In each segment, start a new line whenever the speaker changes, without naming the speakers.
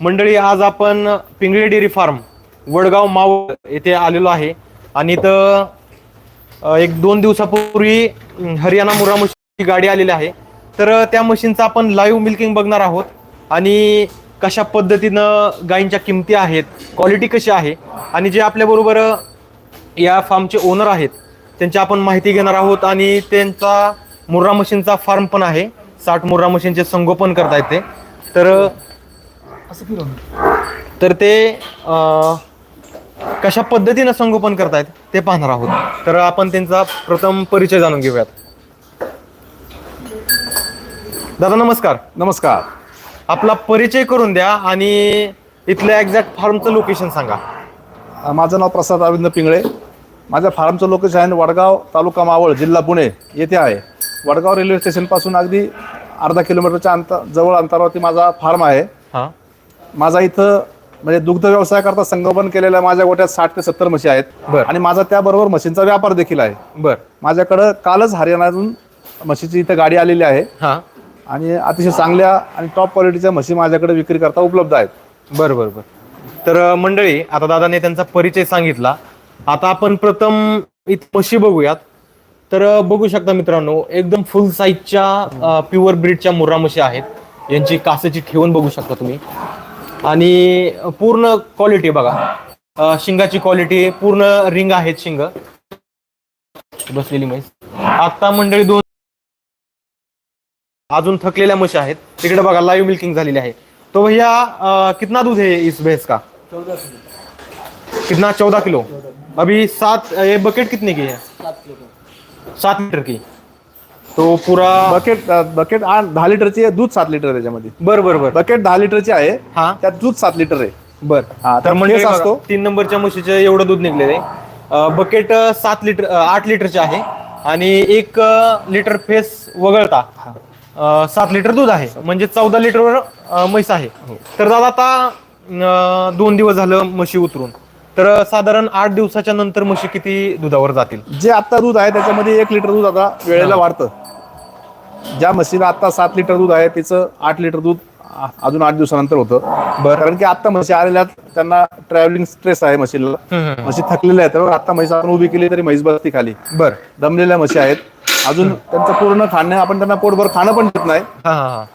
मंडळी आज आपण पिंगळे डेअरी फार्म वडगाव मावळ येथे आलेलो आहे. आणि इथं एक दोन दिवसापूर्वी हरियाणा मुरा मशीनची गाडी आलेली आहे. तर त्या मशीनचं आपण लाईव्ह मिल्किंग बघणार आहोत. आणि कशा पद्धतीनं गायींच्या किमती आहेत क्वालिटी कशी आहे आणि जे आपल्याबरोबर या फार्मचे ओनर आहेत त्यांची आपण माहिती घेणार आहोत. आणि त्यांचा मुर्रा मशीनचा फार्म पण आहे. साठ मुर्रा मशीनचे संगोपन करता येते तर अ, तर ते कशा पद्धतीनं संगोपन करतायत ते पाहणार आहोत. तर आपण त्यांचा प्रथम परिचय जाणून घेऊयात. दादा नमस्कार.
नमस्कार.
आपला परिचय करून द्या आणि इथलं एक्झॅक्ट फार्मचं लोकेशन सांगा.
माझं नाव प्रसाद अरविंद पिंगळे. माझ्या फार्मचं लोकेशन आहे वडगाव तालुका मावळ जिल्हा पुणे. येथे आहे. वडगाव रेल्वे स्टेशनपासून अगदी अर्धा किलोमीटरच्या अंतर जवळ अंतरावरती माझा फार्म आहे.
हा.
माझा इथं म्हणजे दुग्ध व्यवसाय करता संगोपन केलेल्या माझ्या गोट्यात साठ ते सत्तर म्हशी आहेत.
बर.
आणि माझा त्याबरोबर म्हशींचा व्यापार देखील आहे.
बर.
माझ्याकडं कालच हरियाणातून म्हशीची इथं गाडी आलेली आहे.
हा.
आणि अतिशय चांगल्या आणि टॉप क्वालिटीच्या म्हशी माझ्याकडे विक्री करता उपलब्ध आहेत.
बर बर बर. तर अ, मंडळी आता दादाने त्यांचा परिचय सांगितला. आता आपण प्रथम इथं म्हशी बघूयात. तर अ, बघू शकता मित्रांनो एकदम फुल साईजच्या प्युअर ब्रीडच्या मुर्रा म्हशी आहेत. यांची कासेची ठेवण बघू शकता तुम्ही. आणि पूर्ण क्वालिटी बघा. शिंगाची क्वालिटी पूर्ण रिंग आहेत शिंग. बसलेली म्हैस. आता मंडळी दोन अजून थकलेल्या म्हशी आहेत. तिकडे बघा लाईव्ह मिल्किंग झालेली आहे. तो भैया कितना दूध है इस भैंस का? कितना? चौदह किलो. अभी सात ये बकेट कितने की है? सात लीटर की. तो पूरा
बकेट बकेट दहा लिटरची आहे दूध सात लिटर आहे त्याच्यामध्ये.
बर बर बर.
बकेट दहा लिटरची आहे
हा.
त्यात दूध सात लिटर आहे.
बर.
हा,
तर
तर
म्हणजे
असतो.
तीन नंबरच्या म्हशीचे एवढं दूध निघलेलं आहे. बकेट सात लिटर अ, आठ लिटरचे आहे आणि एक अ, लिटर फेस वगळता अ, सात लिटर दूध आहे. म्हणजे चौदा लिटरवर अ, म्हैस आहे. तर दादा आता अ, दोन दिवस झालं म्हशी उतरून. तर अ, साधारण आठ दिवसाच्या नंतर म्हशी किती दुधावर जातील?
जे आता दूध आहे त्याच्यामध्ये एक लिटर दूध आता वेळेला वाढतं. ज्या म्हशीला आता सात लिटर दूध आहे तिचं आठ लिटर दूध अजून आठ दिवसानंतर होतं.
बरं.
कारण की आता म्हशी आलेल्या त्यांना ट्रॅव्हलिंग स्ट्रेस आहे म्हशीला. म्हशी थकलेल्या आहेत. तर आता म्हैस आपण उभी केली तरी म्हैस बसती खाली.
बर.
दमलेल्या म्हशी आहेत. अजून त्यांचं पूर्ण खाणं आपण त्यांना पोटभर खाणं पण देत नाही.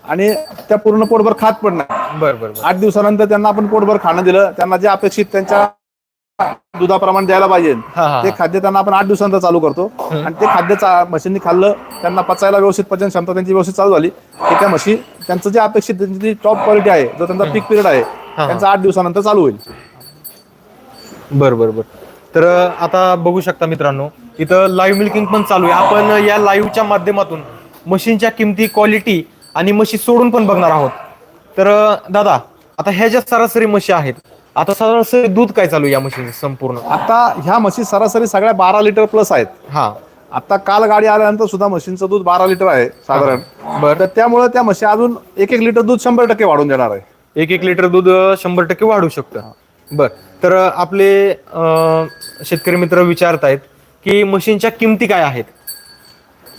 आणि त्या पूर्ण पोटभर खात पण नाही.
बर बर बर.
आठ दिवसानंतर त्यांना आपण पोटभर खाणं दिलं. त्यांना जे अपेक्षित त्यांच्या दुधाप्रमाणे द्यायला पाहिजे.
हा, हा.
ते खाद्य त्यांना आपण आठ दिवसानंतर चालू करतो. आणि ते खाद्य चा- म्हशींनी खाल्लं त्यांना पचायला व्यवस्थित पचन क्षमता त्यांची व्यवस्थित चालू झाली. की त्या म्हशी त्यांचं जे अपेक्षित त्यांची जी टॉप क्वालिटी आहे जो त्यांचा पीक पिरियड आहे त्यांचा आठ दिवसानंतर चालू होईल.
बर बर बर. तर आता बघू शकता मित्रांनो इथं लाईव्ह मिल्किंग पण चालू आहे. आपण या लाईव्हच्या माध्यमातून मशीनच्या किमती क्वालिटी आणि म्हशी सोडून पण बघणार आहोत. तर दादा आता ह्या ज्या सरासरी म्हशी आहेत आता सरासरी दूध काय चालू आहे या म्हशीचं संपूर्ण?
आता ह्या म्हशी सरासरी सगळ्या बारा लिटर प्लस आहेत.
हा.
आता काल गाडी आल्यानंतर सुद्धा म्हशींचं दूध बारा लिटर आहे साधारण. बरं. तर त्यामुळे त्या म्हशी अजून एक एक लिटर दूध शंभर टक्के वाढून देणार आहे.
एक एक लिटर दूध अ, शंभर टक्के वाढू शकतं. बर. तर अ, आपले अ, शेतकरी मित्र विचारतायत की मशीनच्या किमती काय आहेत?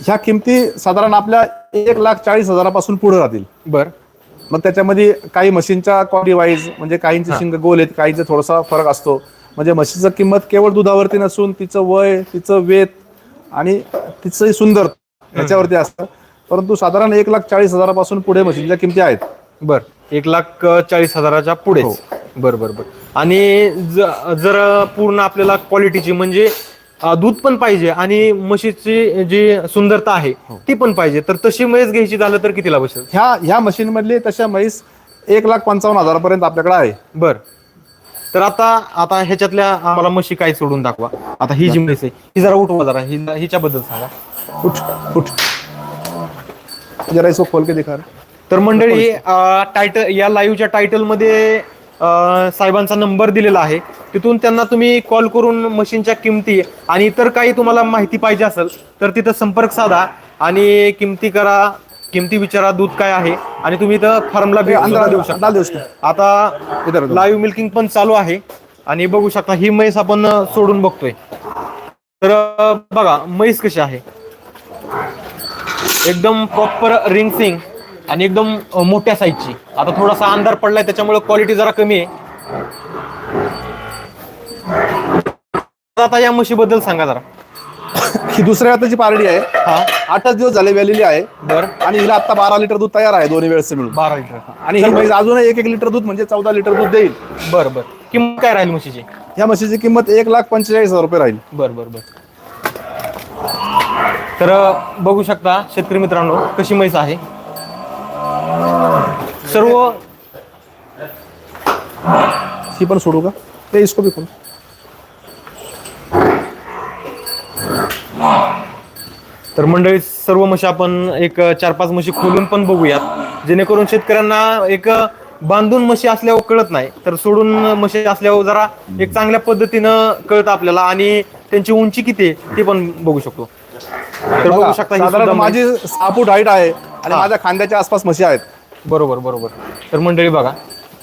ह्या किमती साधारण आपल्या एक लाख चाळीस हजारापासून पुढे राहतील.
बर.
मग त्याच्यामध्ये काही मशीनच्या क्वालिटी वाईज म्हणजे काहींचे शिंग गोल आहेत काहींचा थोडासा फरक असतो. म्हणजे म्हशीचं किंमत केवळ दुधावरती नसून तिचं वय तिचं वेत आणि तिचं सुंदर याच्यावरती असतं. परंतु साधारण एक लाख चाळीस हजारापासून पुढे मशीनच्या किमती आहेत.
बर. एक लाख चाळीस हजाराच्या पुढे
हो.
बर बर बर. आणि जर पूर्ण आपल्याला क्वालिटीची म्हणजे दूध पण पाहिजे आणि म्हशीची जी सुंदरता आहे
हो.
ती पण पाहिजे. तर तशी म्हैस घ्यायची झालं तर कितीला बसेल?
ह्या ह्या मशीन मधले तशा म्हैस एक लाख पंचावन्न हजारापर्यंत आपल्याकडे आहे.
बर. तर आता आता ह्याच्यातल्या आम्हाला म्हशी काय सोडून दाखवा. आता ही जी म्हैस आहे ही जरा उठवा जरा. ही हिच्याबद्दल सांगा.
उठ उठ. जरा इसको खोल के दिखा.
तर मंडळी टायटल या लाईव्हच्या टायटलमध्ये साहेबांचा नंबर दिलेला आहे. तिथून त्यांना तुम्ही कॉल करून मशीनच्या किमती आणि इतर काही तुम्हाला माहिती पाहिजे असेल तर तिथं संपर्क साधा आणि किमती करा किमती विचारा दूध काय आहे आणि तुम्ही इथं फार्मला देऊ शकता. आता. लाईव्ह मिल्किंग पण चालू आहे आणि बघू शकता ही म्हैस आपण सोडून बघतोय. तर बघा म्हैस कशी आहे. एकदम प्रॉपर रिंग सिंग आणि एकदम मोठ्या साईजची आता थोडासा अंधार पडलाय त्याच्यामुळे क्वालिटी जरा कमी आहे. आता या म्हशीबद्दल सांगा जरा.
ही दुसऱ्या हाताची पारडी आहे.
हा.
आठच दिवस झाले वेलेली आहे.
बर.
आणि हिला आता बारा लिटर दूध तयार आहे दोन्ही वेळेस मिळून.
बारा लिटर
आणि ही म्हैस अजूनही एक एक लिटर दूध म्हणजे चौदा लिटर दूध देईल.
बर बर. किंमत काय राहील म्हशीची?
या म्हशीची किंमत एक लाख पंचेचाळीस हजार रुपये राहील.
बर बर बर. तर बघू शकता शेतकरी मित्रांनो कशी म्हैस आहे. सर्व
ही पण सोडू का? ते इसको बी खोल.
तर मंडळी सर्व म्हशी आपण एक चार पाच म्हशी खोलून पण बघूयात. जेणेकरून शेतकऱ्यांना एक बांधून म्हशी असल्यावर कळत नाही तर सोडून म्हशी असल्यावर जरा एक चांगल्या पद्धतीनं कळतं आपल्याला आणि त्यांची उंची किती आहे ते पण बघू शकतो. तर
बघा,
बघू शकता ही
साधारण
सुद्धा म्हैस-
माझी सहा फूट हाईट आहे आणि. माझ्या खांद्याच्या आसपास म्हशी आहेत.
बरोबर बरोबर. तर मंडळी बघा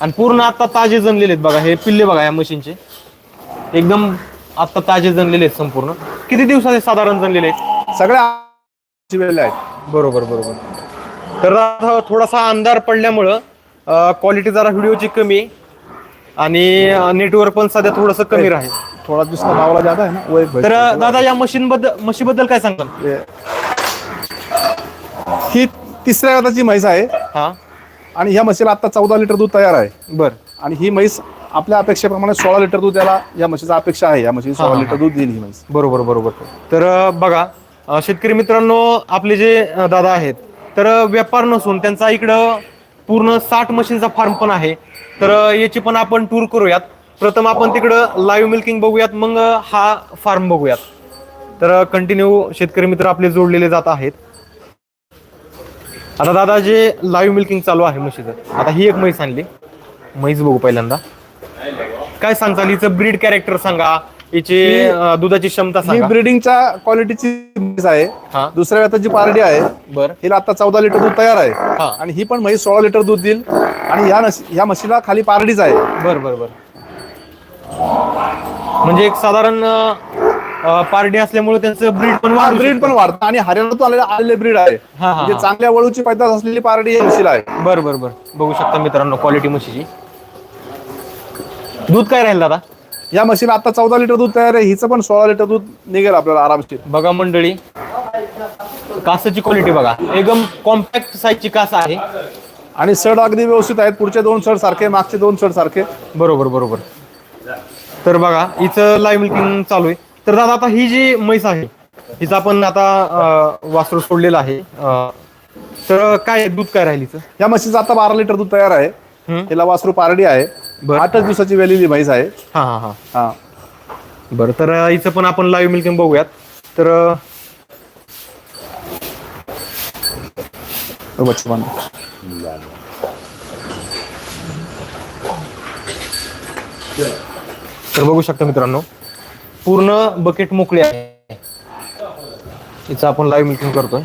आणि पूर्ण आता ताजे जनलेले आहेत बघा हे पिल्ले बघा या मशीनचे एकदम आता ताजे जनलेले आहेत संपूर्ण. किती दिवसाचे साधारण जनलेले आहेत?
सगळ्या आहेत.
बरोबर बरोबर. तर आता थोडासा अंधार पडल्यामुळं क्वालिटी जरा व्हिडिओची कमी आहे. आणि नेटवर्क पण सध्या थोडंसं कमी राहील.
थोडा जिसका मावला जाता है ना वो एक
तर दादा या मशीन बद्दल म्हशीबद्दल काय सांगाल?
ये- ही तिसऱ्या हाताची म्हैस आहे.
हा.
आणि ह्या म्हशीला आता चौदा लिटर दूध तयार आहे.
बर.
आणि ही म्हैस आपल्या अपेक्षेप्रमाणे सोळा लिटर दूध त्याला या म्हशीचा अपेक्षा आहे. या म्हशी सोळा
हा,
लिटर दूध देईल ही म्हैस.
बरोबर बरोबर. तर अ, बघा अ, शेतकरी मित्रांनो आपले जे अ, दादा आहेत तर अ, व्यापार नसून त्यांचा इकडं पूर्ण साठ मशीनचा फार्म पण आहे. तर अ, याची पण आपण टूर करूयात. प्रथम आपण तिकडं लाईव्ह मिल्किंग बघूयात मग हा फार्म बघूयात. तर कंटिन्यू शेतकरी मित्र आपले जोडलेले जात आहेत. आता दादा जे लाईव्ह मिल्किंग चालू आहे म्हशीचं. आता ही एक म्हैस आणली. म्हैस बघू पहिल्यांदा. काय सांगताल? हिचं ब्रीड कॅरेक्टर सांगा. हिची अ, दुधाची क्षमता
ही
सांगा.
ब्रिडिंगच्या क्वालिटीची म्हैस आहे.
हा.
दुसऱ्या हाताची पारडी आहे.
बर.
हिला आता चौदा लिटर दूध तयार
हा.
आहे आणि ही पण म्हैस सोळा लिटर दूध देईल. आणि ह्या नस- ह्या म्हशीला खाली पारडीच आहे.
बर बर बर. म्हणजे एक साधारण पारडी असल्यामुळे त्यांचं ब्रीड पण वाढू
ब्रीड पण वाढतं. आणि हरियाणातून आलेले आलेले ब्रीड आहे.
हा, हा,
म्हणजे. चांगल्या वळूची पैदास असलेली पारडी या म्हशीला आहे.
बर बर बर. बघू शकता मित्रांनो क्वालिटी म्हशीची. दूध काय राहील दादा?
या म्हशीला आता चौदा लिटर दूध तयार आहे. हिचं पण सोळा लिटर दूध निघेल आपल्याला आरामशीर.
बघा मंडळी. कासाची क्वालिटी बघा. एकदम कॉम्पॅक्ट साईजची कास आहे.
आणि सड अगदी व्यवस्थित आहेत. पुढचे दोन सड सारखे मागचे दोन सड सारखे.
बरोबर बरोबर. तर बघा हिचं लाईव्ह मिल्किंग चालू आहे. तर दादा आता ही जी म्हैस आहे हिचं आपण आता वासरू सोडलेलं आहे. तर काय दूध काय राहील हिचं?
या म्हशीचं आता बारा लिटर दूध तयार आहे. हिला वासरू पारडी आहे. आठच दिवसाची वेलेली म्हैस आहे.
हा हा हा.
हा.
बरं तर हिचं पण आपण लाईव्ह मिल्किंग बघूयात. तर
बांध.
तर बघू शकता मित्रांनो पूर्ण बकेट मोकळी आहे. तिचं आपण लाईव्ह मिल्किंग करतोय.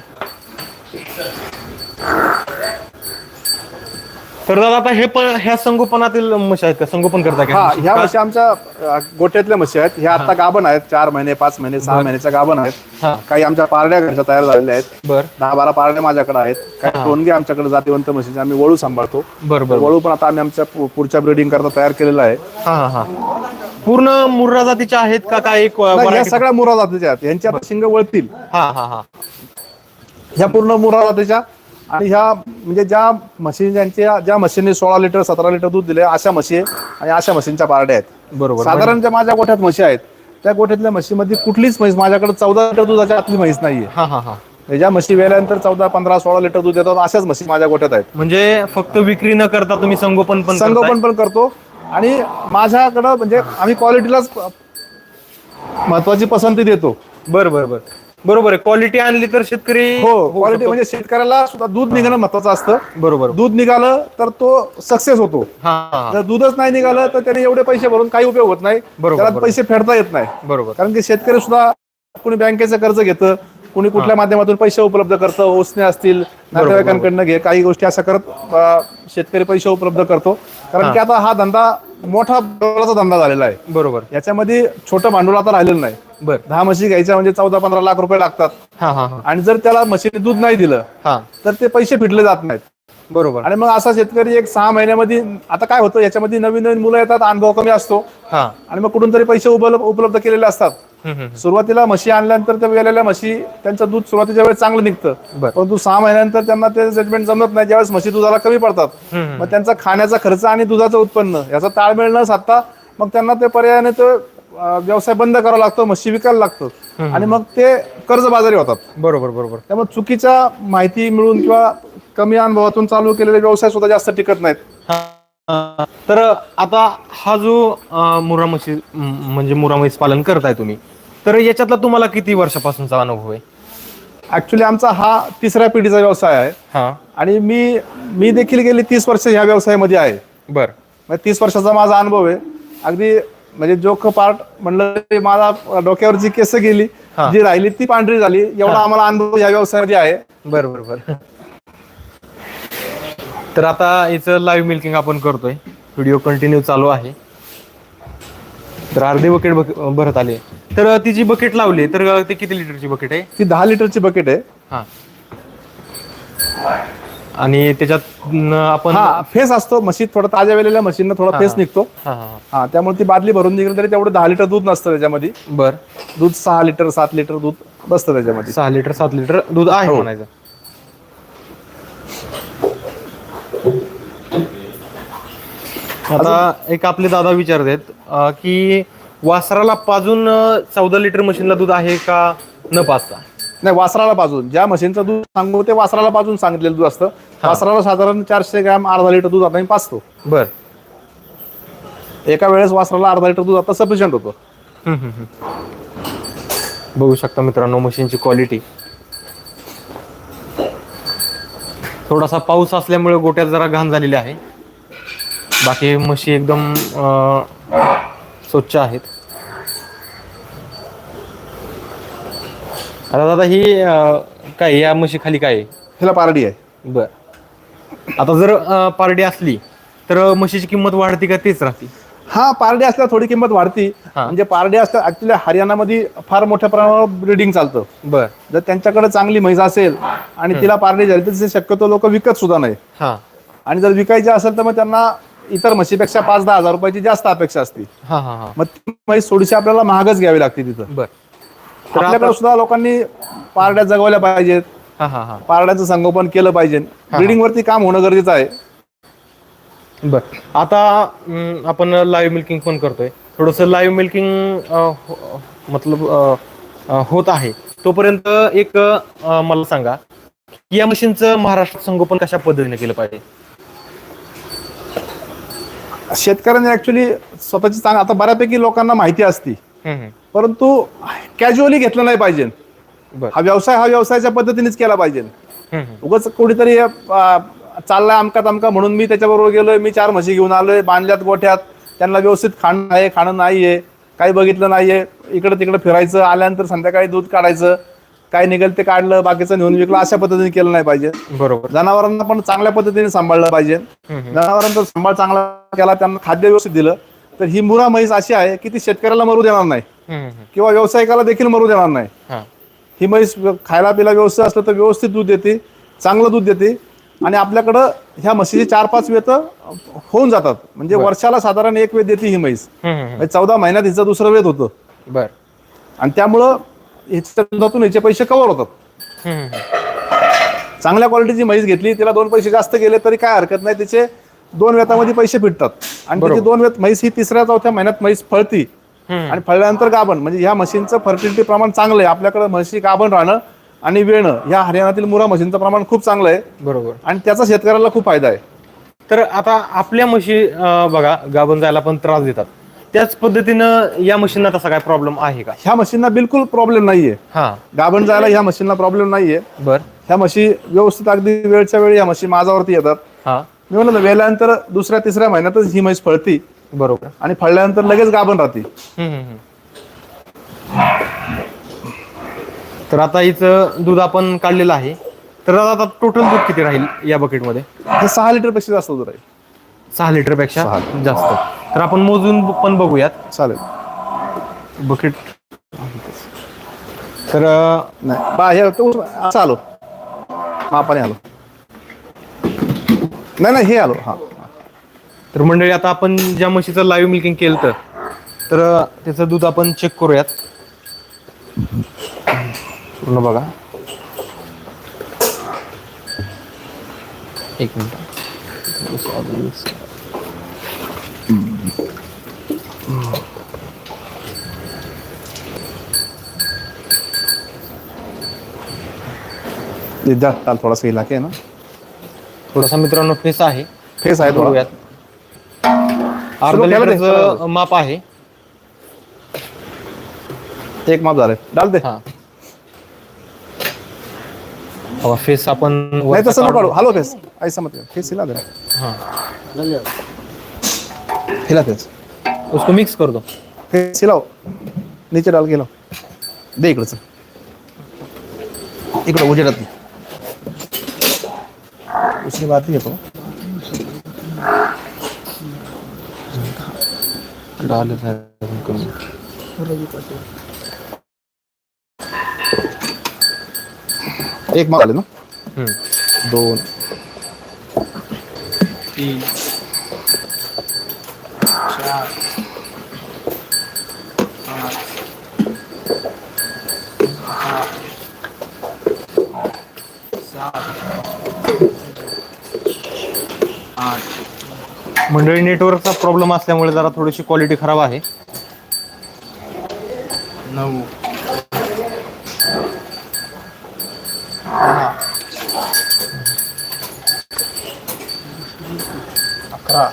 तर दादा आता हे पण ह्या संगोपनातील म्हशी आहेत का? संगोपन करता
हा
का
ह्या म्हशी आमच्या अ, गोठ्यातल्या म्हशी आहेत. ह्या आता गाभण आहेत. चार महिने पाच महिने सहा महिन्याच्या गाभण आहेत.
हा.
काही आमच्या पारड्या घरच्या तयार झालेल्या आहेत.
बर.
दहा बारा पारड्या माझ्याकडे आहेत. काही टोनगे आमच्याकडे जातीवंत म्हशीचे आम्ही वळू सांभाळतो.
बर बर.
वळू पण आता आम्ही आमच्या पु- पुढच्या ब्रिडिंग करता तयार केलेला आहे.
हा हा. हा पूर्ण मुर्रा जातीच्या आहेत का काय एक
नाही, ह्या
variety?
सगळ्या मुरा जातीच्या आहेत. यांच्या शिंग वळतील.
हा हा हा.
ह्या पूर्ण मुरा जातीच्या आणि ह्या म्हणजे ज्या म्हशी ज्यांच्या ज्या म्हशींनी सोळा लिटर सतरा लिटर दूध दिले अशा म्हशी आणि अशा म्हशींच्या पारड्या आहेत.
बरोबर.
साधारण ज्या माझ्या गोठ्यात म्हशी आहेत त्या गोठ्यातल्या म्हशीमध्ये कुठलीच म्हैस माझ्याकडे चौदा लिटर दुधाच्या आतली म्हैस नाहीये.
हा हा हा.
म्हणजे ज्या म्हशी वेल्यानंतर चौदा पंधरा सोळा लिटर दूध देतात अशाच म्हशी माझ्या गोठ्यात आहेत.
म्हणजे फक्त विक्री न करता तुम्ही संगोपन पण?
संगोपन पण करतो. आणि माझ्याकडं म्हणजे आम्ही क्वालिटीलाच महत्वाची पसंती देतो.
बर बर बर. बरोबर आहे. क्वालिटी आणली तर शेतकरी
हो क्वालिटी. म्हणजे शेतकऱ्याला सुद्धा दूध निघणं महत्वाचं असतं.
बरोबर.
दूध निघालं तर तो सक्सेस होतो. जर दूधच नाही निघालं तर त्याने एवढे पैसे भरून काही उपयोग होत नाही.
बरोबर,
त्याला. पैसे फेडता येत नाही.
बरोबर.
कारण की शेतकरी सुद्धा कोणी बँकेचं कर्ज घेतं कोणी कुठल्या माध्यमातून पैसे उपलब्ध करतं ओसने असतील नातेवाईकांकडनं घे काही गोष्टी असं करत शेतकरी पैसे उपलब्ध करतो. कारण की आता हा धंदा मोठा भांडवलाचा धंदा झालेला आहे.
बरोबर.
याच्यामध्ये छोटं भांडवल आता राहिलेलं नाही.
बर.
दहा म्हशी घ्यायच्या म्हणजे चौदा पंधरा लाख रुपये लागतात.
हा हा हा.
आणि जर त्याला म्हशीने दूध नाही दिलं
हा.
तर ते पैसे फिटले जात नाहीत.
बरोबर
आणि मग असा शेतकरी एक सहा महिन्यामध्ये आता काय होतं याच्यामध्ये नवीन नवीन मुलं येतात अनुभव कमी असतो
हा
आणि मग कुठून तरी पैसे उपलब्ध केलेले असतात. सुरुवातीला म्हशी आणल्यानंतर त्या वेलेल्या म्हशी त्यांचं दूध सुरुवातीच्या वेळेस चांगलं निघतं. परंतु सहा महिन्यानंतर त्यांना ते जजमेंट जमत नाही ज्यावेळेस म्हशी दुधाला कमी पडतात. मग त्यांचा खाण्याचा खर्च आणि दुधाचं उत्पन्न याचा ताळमेळ न साधता मग त्यांना ते पर्यायाने तो व्यवसाय बंद करावा लागतो म्हशी विकायला लागतं. आणि मग ते कर्जबाजारी होतात.
बरोबर बरोबर.
त्यामुळे चुकीच्या माहिती मिळून किंवा कमी अनुभवातून चालू केलेले व्यवसाय सुद्धा जास्त टिकत नाहीत.
तर आता हा जो अं, मुर्रा म्हशी म्हणजे मुर्रा म्हैस पालन करताय तुम्ही तर याच्यातला तुम्हाला किती वर्षापासूनचा अनुभव आहे?
ऍक्च्युली आमचा हा तिसऱ्या पिढीचा व्यवसाय आहे. आणि मी मी देखील गेली तीस वर्ष ह्या व्यवसायामध्ये आहे.
बर.
म्हणजे तीस वर्षाचा माझा अनुभव आहे. अगदी म्हणजे जोख पार्ट म्हणलं माझा डोक्यावरची केस गेली. जी राहिली ती पांढरी झाली. एवढा आम्हाला अनुभव या व्यवसायामध्ये आहे.
बर बर बर तर आता याचं लाईव्ह मिल्किंग आपण करतोय. व्हिडिओ कंटिन्यू चालू आहे. तर अर्धे बकेट भरत आले. तर ती जी बकेट लावली तर ते किती लिटरची बकेट आहे?
ती दहा लिटरची बकेट आहे.
हा. आणि त्याच्यात न आपण
हा फेस असतो म्हशीत थोडा ताज्या वेलेल्या म्हशींना थोडा फेस निघतो.
हा हा. हा.
हा त्यामुळे ती बादली भरून निघेल तरी तेवढं दहा लिटर दूध नसतं त्याच्यामध्ये.
बर.
दूध सहा लिटर सात लिटर दूध बसतं त्याच्यामध्ये.
सहा लिटर सात लिटर दूध आहे म्हणायचं. आता एक आपले दादा विचारतात अं, की वासराला पाजून चौदा लिटर मशीनला दूध आहे का न पाजता?
नाही वासराला पाजून. ज्या म्हशींचं दूध सांगू ते वासराला पाजून सांगितलेलं दूध असतं. वासराला साधारण चारशे ग्रॅम अर्धा लिटर दूध आता मी पाजतो.
बर.
एका वेळेस वासराला अर्धा लिटर दूध आता सफिशियंट होतं.
बघू शकता मित्रांनो मशीनची क्वालिटी थोडासा पाऊस असल्यामुळे गोट्यात जरा घाण झालेली आहे. बाकी म्हशी एकदम अं, स्वच्छ आहेत. आता दादा ही अं, काय या म्हशी खाली काय? आहे
ह्याला पारडी आहे.
बर. आता जर अं, पारडी असली तर म्हशीची किंमत वाढते का तेच राहते?
हा पारडी असल्यावर थोडी किंमत वाढती.
हा.
म्हणजे पारडी असल्या ऍक्च्युली हरियाणामध्ये फार मोठ्या प्रमाणावर ब्रिडिंग चालतं.
बर.
जर त्यांच्याकडे चांगली म्हैस असेल आणि तिला पारडी झाली तर शक्यतो लोक विकत सुद्धा नाही.
हा.
आणि जर विकायची असेल तर मग त्यांना इतर म्हशीपेक्षा पाच दहा हजार रुपयाची जास्त अपेक्षा असते.
हा हा हा.
मग ती म्हैस थोडीशी आपल्याला महागच घ्यावी लागते तिथं.
बर. तर
आपल्याकडे सुद्धा लोकांनी पारड्या जगवल्या पाहिजेत.
हा हा हा.
पारड्याचं संगोपन केलं पाहिजे. ब्रिडिंग वरती काम होणं गरजेचं आहे.
बर. आता आपण लाईव्ह मिल्किंग पण करतोय. थोडस लाईव्ह मिल्किंग मतलब अं, अं, होत आहे. तोपर्यंत एक अं, मला सांगा की या मशीनचं महाराष्ट्रात संगोपन कशा पद्धतीने केलं पाहिजे?
शेतकऱ्यांनी ऍक्च्युली स्वतःची चांग आता बऱ्यापैकी लोकांना माहिती असती. परंतु कॅज्युअली घेतलं नाही पाहिजे. हा व्यवसाय हा व्यवसायाच्या पद्धतीनेच केला पाहिजे. उगाच कुठेतरी चाललाय अमका तमका म्हणून मी त्याच्याबरोबर गेलोय मी चार म्हशी घेऊन आलोय बांधल्यात गोठ्यात त्यांना व्यवस्थित खाणं आहे खाणं नाहीये काही बघितलं नाहीये इकडं तिकडं फिरायचं आल्यानंतर संध्याकाळी दूध काढायचं काय निघेल ते काढलं बाकीचं नेऊन विकलं अशा पद्धतीने केलं नाही पाहिजे.
बरोबर.
जनावरांना पण चांगल्या पद्धतीने सांभाळलं पाहिजे. जनावरांचा सांभाळ चांगला केला त्यांना खाद्य व्यवस्थित दिलं तर ही मुरा म्हैस अशी आहे की ती शेतकऱ्याला मरू देणार नाही. किंवा व्यावसायिकाला देखील मरू देणार नाही.
हा.
ही म्हैस खायला पिला व्यवस्थित असलं तर व्यवस्थित दूध देते चांगलं दूध देते. आणि आपल्याकडं ह्या म्हशीचे चार पाच वेत होऊन जातात. म्हणजे वर्षाला साधारण एक वेत देते ही म्हैस. म्हणजे चौदा महिन्यात हिचं दुसरं वेत होतं.
बर.
आणि त्यामुळं दुधातून ह्याचे पैसे कव्हर होतात. चांगल्या क्वालिटीची म्हैस घेतली तिला दोन पैसे जास्त गेले तरी काय हरकत नाही. तिचे दोन वेतामध्ये पैसे फिटतात आणि दोन वेत म्हैस ही तिसऱ्या चौथ्या महिन्यात म्हैस फळती. आणि फळल्यानंतर गाभण. म्हणजे ह्या म्हशींचं फर्टिलिटी प्रमाण चांगलं आहे आपल्याकडे म्हशी गाभण राहणं आणि वेणं ह्या हरियाणातील मुरा म्हशींचं प्रमाण खूप चांगलं आहे
बरोबर.
आणि त्याचा शेतकऱ्याला खूप फायदा आहे.
तर आता आपल्या म्हशी अं, बघा गाभण जायला पण त्रास देतात. त्याच पद्धतीनं या मशीनला तसा काय प्रॉब्लेम आहे का?
ह्या म्हशींना बिलकुल प्रॉब्लेम नाहीये.
हा.
गाभण जायला ह्या म्हशींना प्रॉब्लेम नाहीये.
बर.
ह्या म्हशी व्यवस्थित अगदी वेळच्या वेळी ह्या म्हशी माझ्यावरती येतात.
हा.
मी म्हणलं ना वेल्यानंतर दुसऱ्या तिसऱ्या महिन्यातच ही म्हैस फळती.
बरोबर.
आणि फळल्यानंतर लगेच गाभण राहते.
हम्म, हम्म, हम्म. तर आता हिचं दूध आपण काढलेलं आहे. तर आता टोटल दूध किती राहील या बकेटमध्ये
हे सहा लिटरपेक्षा जास्त दूध आहे
सहा लिटर. पेक्षा जास्त. तर आपण मोजून पण बघूयात.
चालेल.
बकेट तर अं,
नाही. बा हे तो असं आलो. मापाने आलो. नाही नाही हे आलो. हा.
तर मंडळी आता आपण ज्या म्हशीचं लाईव्ह मिल्किंग केलं तर त्याचं दूध आपण चेक करूयात. पूर्ण बघा. एक मिनिट.
थोडासा इलाके ना?
थोडासा मित्रांनो फेस आहे.
फेस आहे थोडा.
अर्धा लिटरचं माप आहे.
एक माप झालंय. डाल दे.
हा. फेस आपण
नाही
वरचा
तसं नको काढू. हलव फेस. ऐसा मत कर. फेस हिला दे.
हा.
हिला फेस.
उसको मिक्स कर दो.
फेस हिलाव. नीचे डाल गेलो. दे इकडचं इकडं उजेडात. दे. उसकी बात ही येतो
डाल कमी.
एक माप आले ना. दोन.
तीन चार पाच सहा सात आठ
मंडळी नेटवर्कचा प्रॉब्लेम असल्यामुळे जरा थोडीशी क्वालिटी खराब आहे.
नऊ. अकरा.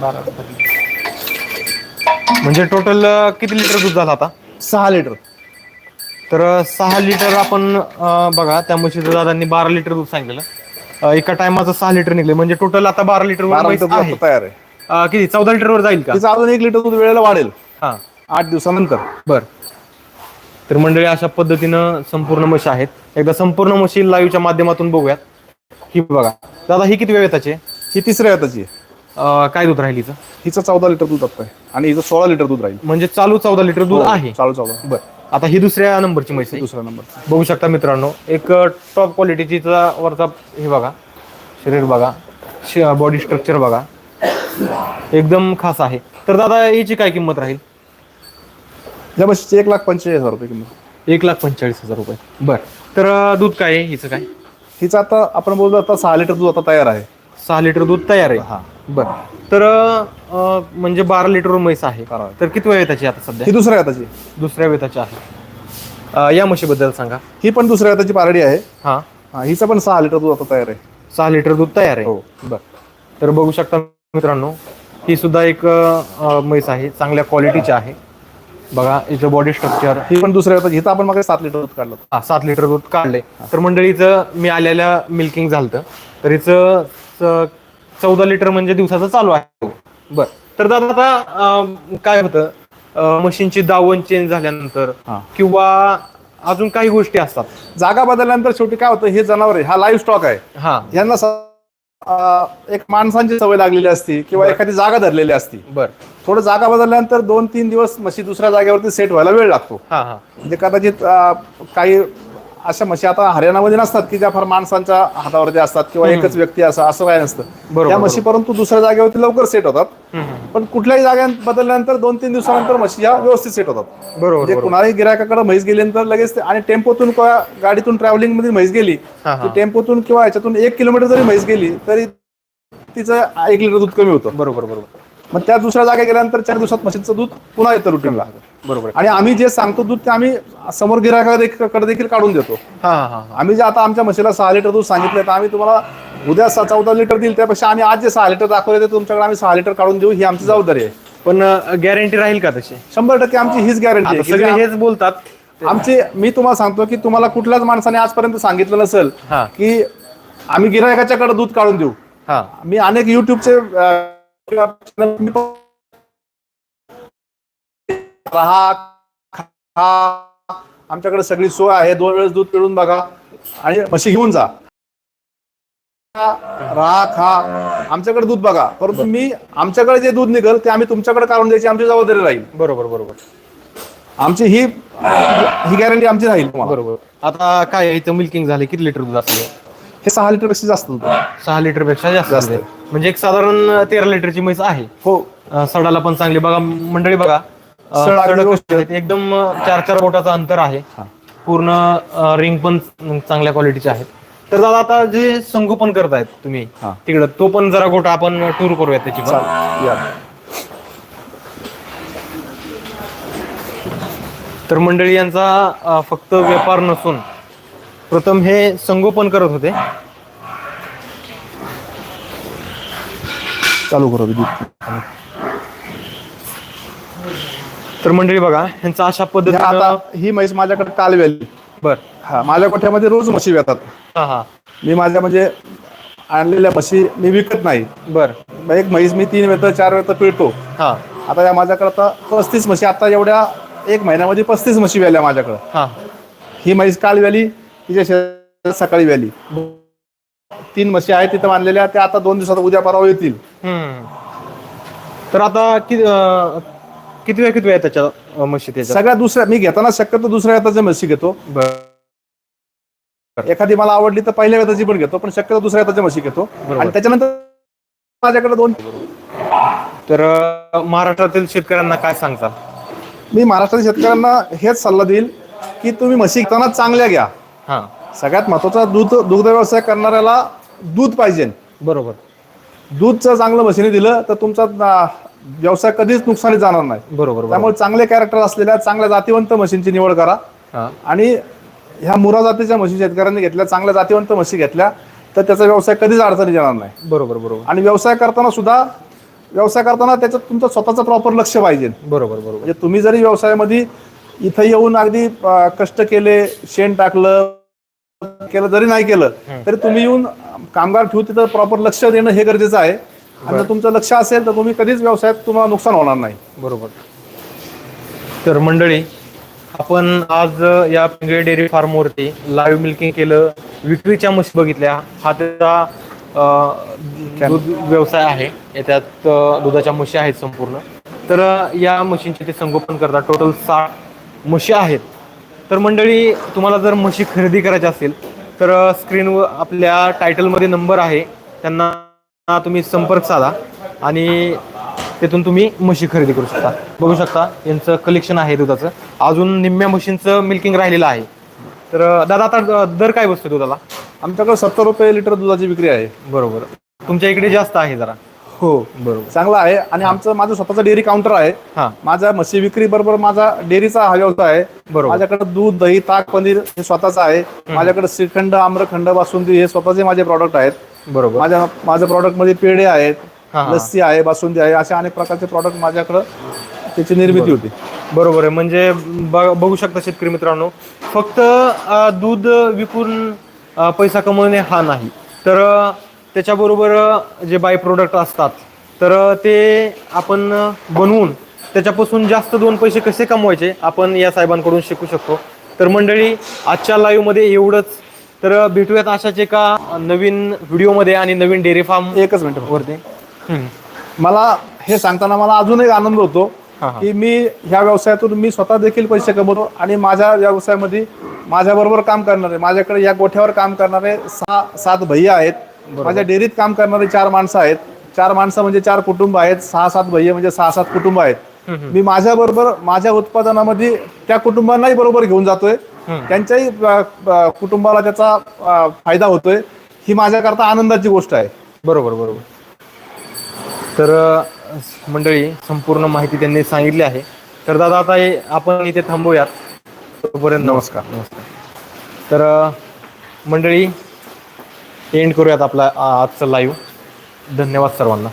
बारा.
म्हणजे टोटल किती लिटर दूध झालं आता?
सहा लिटर
तर सहा लिटर आपण अं, बघा त्या म्हशीचं दादांनी बारा लिटर दूध सांगितलं. अं, एका टायमाचं सहा लिटर निघले. म्हणजे टोटल आता बारा लिटर
बारा लिटर दूध
आहे.
आता तयार आहे.
अं, किती? चौदा लिटर वर जाईल का?
तिचं अजून एक लिटर दूध वेळेला वाढेल.
हा.
आठ दिवसानंतर.
बर. तर मंडळी अशा पद्धतीनं संपूर्ण म्हशी आहेत. एकदा संपूर्ण म्हशी लाईव्हच्या माध्यमातून बघूयात. ही बघा. दादा ही किती वेळ येताची आहे?
ही तिसऱ्या येताची आहे.
काय दूध राहील हिचं?
हिचं चौदा लिटर दूध आता आहे. आणि हिचं सोळा लिटर दूध राहील.
म्हणजे चालू चौदा लिटर दूध
हो,
आहे.
चालू चौदा.
बर. आता ही दुसऱ्या नंबरची म्हैस आहे
दुसरा नंबर
बघू शकता मित्रांनो एक टॉप क्वालिटीचा वरचा हे बघा शरीर बघा बॉडी स्ट्रक्चर बघा. एकदम खास आहे. तर दादा याची काय किंमत राहील?
या एक लाख पंचेचाळीस हजार रुपये किंमत.
एक लाख पंचेचाळीस हजार रुपये. बर. तर दूध काय आहे? हिचं काय?
हिचं आता आपण बोलतो आता सहा लिटर दूध आता तयार आहे.
सहा लिटर दूध तयार आहे.
हा.
बर. तर अं, म्हणजे बारा लिटर म्हैस आहे.
बारा.
तर किती वेळ त्याची आता सध्या?
ही दुसऱ्या येताची
दुसऱ्या वेताची आहे. अं, या म्हशीबद्दल सांगा.
ही पण दुसऱ्या येताची पारडी आहे.
हा.
हा, हिचं पण सहा लिटर दूध आता तयार आहे.
सहा लिटर दूध तयार आहे.
हो.
बर. तर बघू शकता मित्रांनो ही सुद्धा एक अं, म्हैस आहे. चांगल्या क्वालिटीची आहे. बघा हिचं बॉडी स्ट्रक्चर
ही पण दुसऱ्या येताची हिचं आपण मग सात लिटर दूध काढलं होतं.
हा सात लिटर दूध काढले. तर मंडळीचं मी आलेल्या मिल्किंग झालं तर हिचं च- चौदा लिटर म्हणजे दिवसाचं चालू आहे. बर. तर दादा आता काय होतं? मशीनची दावण चेंज झाल्यानंतर. किंवा अजून काही गोष्टी असतात?
जागा बदलल्यानंतर शेवटी काय होतं हे जनावर आहे हा लाईव्ह स्टॉक आहे.
हा.
यांना एक माणसांची सवय लागलेली असती किंवा एखादी जागा धरलेली असती.
बर.
थोडं जागा बदलल्यानंतर दोन तीन दिवस म्हशी दुसऱ्या जागेवरती सेट व्हायला वेळ लागतो.
हा हा.
म्हणजे कदाचित काही अशा म्हशी आता हरियाणामध्ये नसतात की ज्या फार माणसांच्या हातावरती असतात किंवा एकच व्यक्ती असं असं काय नसतं. त्या म्हशी परंतु दुसऱ्या जागेवरती लवकर सेट होतात. पण कुठल्याही जाग्यात बदलल्यानंतर दोन तीन दिवसानंतर म्हशी ह्या व्यवस्थित सेट होतात.
बरोबर
म्हणजे कुणाही गिरायकाकडे म्हैस गेल्यानंतर लगेच आणि टेम्पोतून किंवा गाडीतून ट्रॅव्हलिंगमध्ये म्हैस गेली टेम्पोतून किंवा ह्याच्यातून एक किलोमीटर जरी म्हैस गेली तरी तिचं एक लिटर दूध कमी होतं.
बरोबर बरोबर.
मग त्या दुसऱ्या जागे गेल्यानंतर चार दिवसात म्हशीचं दूध पुन्हा येतं रुटीनला
बरोबर.
आणि आम्ही जे सांगतो दूध ते आम्ही समोर गिरायकाकडे देखील काढून देतो.
हा हा हा. हा
आम्ही जे आता आमच्या म्हशीला सहा लिटर दूध सांगितलं तर आम्ही तुम्हाला उद्या स- चौदा लिटर देईल त्यापेक्षा आम्ही आज जे सहा लिटर दाखवले ते तुमच्याकडे आम्ही सहा लिटर काढून देऊ ही आमची जबाबदारी आहे.
पण गॅरंटी राहील का तशी?
शंभर टक्के आमची हीच गॅरंटी आहे.
सगळे हेच बोलतात.
आमची मी तुम्हाला सांगतो की तुम्हाला कुठल्याच माणसाने आजपर्यंत सांगितलं नसेल
हा.
की आम्ही गिरायकाच्याकडे दूध काढून देऊ.
हा.
मी अनेक युट्यूबचे राहा खा आमच्याकडे सगळी सोय आहे दोन वेळेस दूध पिळून बघा. आणि म्हशी घेऊन जा. राहा खा. आमच्याकडे दूध बघा. परंतु मी आमच्याकडे जे दूध निघेल ते आम्ही तुमच्याकडे काढून द्यायची आमची जबाबदारी राहील.
बरोबर बरोबर.
आमची ही ही गॅरंटी आमची राहील तुम्हाला.
बरोबर. आता काय आहे, इथं मिल्किंग झाले किती लिटर दूध असले?
हे सहा लिटरपेक्षा जास्त दूध आहे.
सहा लिटरपेक्षा जास्त असते म्हणजे एक साधारण तेरा लिटरची म्हैस आहे.
हो.
अं, सडाला पण चांगली बघा मंडळी बघा. कशी आहेत, एकदम चार चार बोटाचं अंतर आहे. पूर्ण रिंग पण चांगल्या क्वालिटीचे आहेत. तर दादा आता जे संगोपन करतायत तुम्ही
हा.
तिकडं तो पण जरा गोटा आपण टूर करूयात त्याची पण.
चालेल. या.
तर मंडळी यांचा अं, फक्त व्यापार नसून प्रथम हे संगोपन करत होते.
चालू करू
तर मंडळी बघा यांचा अशा पद्धतीनं
आता ही म्हैस माझ्याकडे काल वेली
बर.
हा माझ्या गोठ्यामध्ये रोज म्हशी येतात.
हा हा.
मी माझ्या म्हणजे आणलेल्या म्हशी मी विकत नाही.
बर.
एक म्हैस मी तीन वेळ चार वेळ पिळतो.
हा.
आता या माझ्याकडे आता पस्तीस म्हशी आता एवढ्या एक महिन्यामध्ये पस्तीस म्हशी व्याल्या माझ्याकडं.
हा.
ही म्हैस काल व्याली तिच्या शेजारी सकाळी व्याली. तीन म्हशी आहेत तिथं बांधलेल्या त्या आता दोन दिवसात उद्या परवा येतील.
हम्म. तर आता अं, किती वेळ किती वेळ त्याच्या म्हशी त्याच्या?
सगळ्या दुसऱ्या मी घेताना शक्यतो दुसऱ्या वेताच्या म्हशी घेतो. एखादी मला आवडली तर पहिल्या वेताची पण घेतो पण शक्यतो दुसऱ्या वेताच्या म्हशी घेतो. आणि त्याच्यानंतर माझ्याकडे दोन
तर महाराष्ट्रातील शेतकऱ्यांना काय सांगता?
मी महाराष्ट्रातील शेतकऱ्यांना हेच सल्ला देईल की तुम्ही म्हशी घेताना चांगल्या घ्या.
हा.
सगळ्यात महत्त्वाचा दूध दुग्ध व्यवसाय करणाऱ्याला दूध पाहिजे.
बरोबर.
दूध जर चांगलं म्हशीने दिलं तर तुमचा व्यवसाय कधीच नुकसानी जाणार नाही.
बरोबर बरोबर.
त्यामुळे चांगले कॅरेक्टर असलेल्या चांगल्या जातीवंत म्हशींची निवड करा.
हा.
आणि ह्या मुरा जातीच्या म्हशी शेतकऱ्यांनी घेतल्या चांगल्या जातीवंत म्हशी घेतल्या तर त्याचा व्यवसाय कधीच अडचणी येणार नाही.
बरोबर बरोबर.
आणि व्यवसाय करताना सुद्धा व्यवसाय करताना त्याच्यात तुमचं स्वतःचं प्रॉपर लक्ष पाहिजे.
बरोबर बरोबर.
म्हणजे तुम्ही जरी व्यवसायामध्ये इथं येऊन अगदी अं, कष्ट केले शेण टाकलं केलं जरी नाही केलं तरी तुम्ही येऊन कामगार ठेवून तिथं प्रॉपर लक्ष देणं हे गरजेचं आहे. आणि जर तुमचं लक्ष असेल तर तुम्ही कधीच व्यवसायात तुम्हाला नुकसान होणार नाही.
बरोबर. तर मंडळी आपण आज या पिंगळे डेअरी फार्मवरती लाईव्ह मिल्किंग केलं विक्रीच्या म्हशी बघितल्या. हा त्याचा दूध व्यवसाय आहे. याच्यात दुधाच्या म्हशी आहेत संपूर्ण. तर या म्हशींचे ते संगोपन करतात टोटल साठ म्हशी आहेत. तर मंडळी तुम्हाला जर म्हशी खरेदी करायची असेल तर स्क्रीनवर आपल्या टायटलमध्ये नंबर आहे. त्यांना तुम्ही संपर्क साधा आणि तिथून तुम्ही म्हशी खरेदी करू शकता. बघू शकता यांचं कलेक्शन आहे दुधाचं. अजून निम्म्या म्हशींचं मिल्किंग राहिलेलं आहे. तर दादा आता दर काय बसतो दुधाला?
आमच्याकडे सत्तर रुपये लिटर दुधाची विक्री आहे.
बरोबर. तुमच्या इकडे जास्त आहे जरा.
हो
बरोबर.
चांगला आहे. आणि आमचं माझं स्वतःचं डेअरी काउंटर आहे.
हां.
माझा म्हशी विक्री बरोबर माझा डेअरीचा हा व्यवसाय आहे.
बरोबर.
माझ्याकडे दूध दही ताक पनीर हे स्वतःच आहे. माझ्याकडे श्रीखंड आम्रखंड बासुंदी हे स्वतःचे माझे प्रॉडक्ट आहेत.
बरोबर.
माझ्या माझ्या प्रॉडक्टमध्ये पेढे आहेत. लस्सी आहे बासुंदी आहे अशा अनेक प्रकारचे प्रॉडक्ट माझ्याकडे त्याची निर्मिती होती.
बरोबर आहे. म्हणजे बघू शकता शेतकरी मित्रांनो फक्त दूध विकून पैसा कमवणे हा नाही. तर त्याच्याबरोबर जे बाय प्रोडक्ट असतात तर ते आपण बनवून त्याच्यापासून जास्त दोन पैसे कसे कमवायचे आपण या साहेबांकडून शिकू शकतो. तर मंडळी आजच्या लाईव्हमध्ये एवढंच. तर भेटूयात अशाच एका नवीन व्हिडिओमध्ये आणि नवीन डेअरी फार्म
एकच मिनिट
वरती.
मला हे सांगताना मला अजून एक आनंद होतो. की मी ह्या व्यवसायातून मी स्वतः देखील पैसे कमवतो आणि माझ्या व्यवसायामध्ये माझ्या बरोबर काम करणारे माझ्याकडे या गोठ्यावर काम करणारे सहा सात भैया आहेत. माझ्या डेअरीत काम करणारे चार माणसं आहेत. चार माणसं म्हणजे चार कुटुंब आहेत सहा सात भैया म्हणजे सहा सात कुटुंब आहेत. मी माझ्या बरोबर माझ्या उत्पादनामध्ये त्या कुटुंबांनाही बरोबर घेऊन जातोय. त्यांच्याही कुटुंबाला त्याचा फायदा होतोय. ही माझ्याकरता आनंदाची गोष्ट आहे.
बरोबर बरोबर. तर मंडळी संपूर्ण माहिती त्यांनी सांगितली आहे. तर दादा आता आपण इथे थांबूयात. तोपर्यंत
नमस्कार.
नमस्कार. तर मंडळी एंड करूयात आपला आजचं लाईव्ह धन्यवाद सर्वांना.